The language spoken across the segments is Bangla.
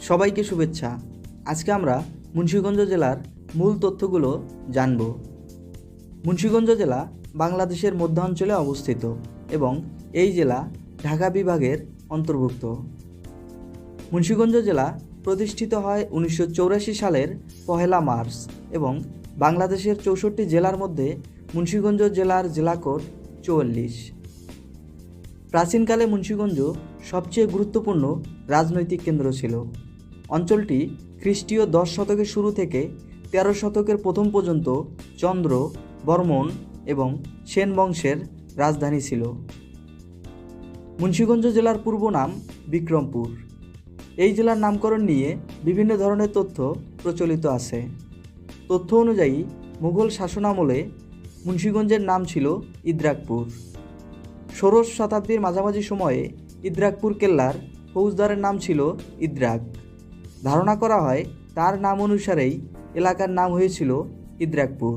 সবাইকে শুভেচ্ছা। আজকে আমরা মুন্সিগঞ্জ জেলার মূল তথ্যগুলো জানব। মুন্সিগঞ্জ জেলা বাংলাদেশের মধ্যাঞ্চলে অবস্থিত এবং এই জেলা ঢাকা বিভাগের অন্তর্ভুক্ত। মুন্সিগঞ্জ জেলা প্রতিষ্ঠিত হয় উনিশশো সালের পহেলা মার্চ এবং বাংলাদেশের চৌষট্টি জেলার মধ্যে মুন্সিগঞ্জ জেলার জেলা কোড চুয়াল্লিশ। প্রাচীনকালে মুন্সিগঞ্জ সবচেয়ে গুরুত্বপূর্ণ রাজনৈতিক কেন্দ্র ছিল। অঞ্চলটি খ্রিস্টীয় দশ শতকের শুরু থেকে তেরো শতকের প্রথম পর্যন্ত চন্দ্র, বর্মন এবং সেন বংশের রাজধানী ছিল। মুন্সীগঞ্জ জেলার পূর্ব নাম বিক্রমপুর। এই জেলার নামকরণ নিয়ে বিভিন্ন ধরনের তথ্য প্রচলিত আছে। তথ্য অনুযায়ী মুঘল শাসনামলে মুন্সীগঞ্জের নাম ছিল ইদ্রাকপুর। ষোড়শ শতাব্দীর মাঝামাঝি সময়ে ইদ্রাকপুর কেল্লার ফৌজদারের নাম ছিল ইদ্রাক। ধারণা করা হয় তার নাম অনুসারেই এলাকার নাম হয়েছিল ইদ্রাকপুর।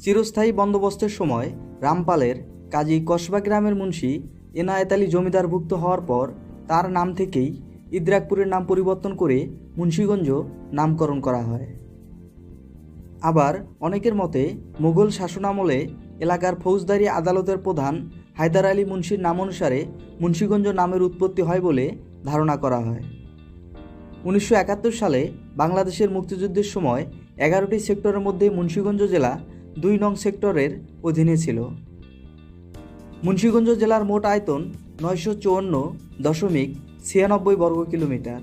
চিরস্থায়ী বন্দোবস্তের সময় রামপালের কাজী কসবা গ্রামের মুন্সি এনায়েত আলী জমিদারভুক্ত হওয়ার পর তার নাম থেকেই ইদ্রাকপুরের নাম পরিবর্তন করে মুন্সিগঞ্জ নামকরণ করা হয়। আবার অনেকের মতে মুঘল শাসনামলে এলাকার ফৌজদারি আদালতের প্রধান হায়দার আলী মুন্সির নাম অনুসারে মুন্সিগঞ্জ নামের উৎপত্তি হয় বলে ধারণা করা হয়। উনিশশো একাত্তর সালে বাংলাদেশের মুক্তিযুদ্ধের সময় এগারোটি সেক্টরের মধ্যে মুন্সিগঞ্জ জেলা দুই নং সেক্টরের অধীনে ছিল। মুন্সীগঞ্জ জেলার মোট আয়তন নয়শো চুয়ান্ন দশমিক ছিয়ানব্বই বর্গ কিলোমিটার।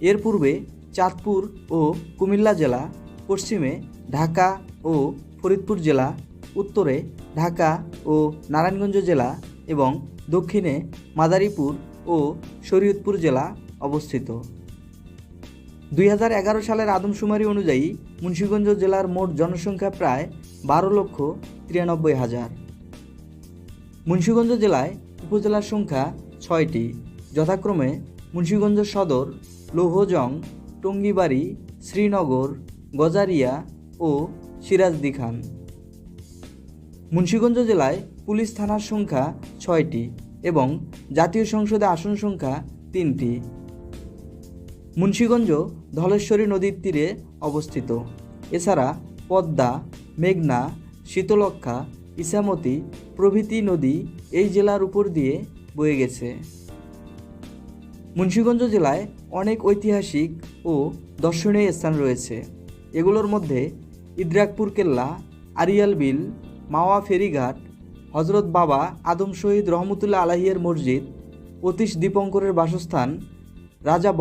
এর পূর্বে চাঁদপুর ও কুমিল্লা জেলা, পশ্চিমে ঢাকা ও ফরিদপুর জেলা, উত্তরে ঢাকা ও নারায়ণগঞ্জ জেলা এবং দক্ষিণে মাদারীপুর ও শরীয়তপুর জেলা অবস্থিত। দুই হাজার এগারো সালের আদমশুমারি অনুযায়ী মুন্সিগঞ্জ জেলার মোট জনসংখ্যা প্রায় বারো লক্ষ তিরানব্বই হাজার। মুন্সীগঞ্জ জেলায় উপজেলার সংখ্যা ছয়টি। যথাক্রমে মুন্সীগঞ্জ সদর, লৌহজং, টঙ্গিবাড়ি, শ্রীনগর, গজারিয়া ও সিরাজদি খান। মুন্সিগঞ্জ জেলায় পুলিশ থানার সংখ্যা ছয়টি এবং জাতীয় সংসদে আসন সংখ্যা তিনটি। মুন্সিগঞ্জ ধলেশ্বরী নদীর তীরে অবস্থিত। এছাড়া পদ্মা, মেঘনা শীতলক্ষা ইসামতি প্রভৃতি নদী এই জেলার উপর দিয়ে বয়ে গেছে। মুন্সীগঞ্জ জেলায় অনেক ঐতিহাসিক ও দর্শনীয় স্থান রয়েছে। এগুলোর মধ্যে ইদ্রাকপুর কেল্লা, আরিয়াল বিল, মাওয়া ফেরিঘাট, হজরত বাবা আদম শহীদ রহমতুল্লাহ আলাহিয়ের মসজিদ অতীশ দীপঙ্করের বাসস্থান রাজা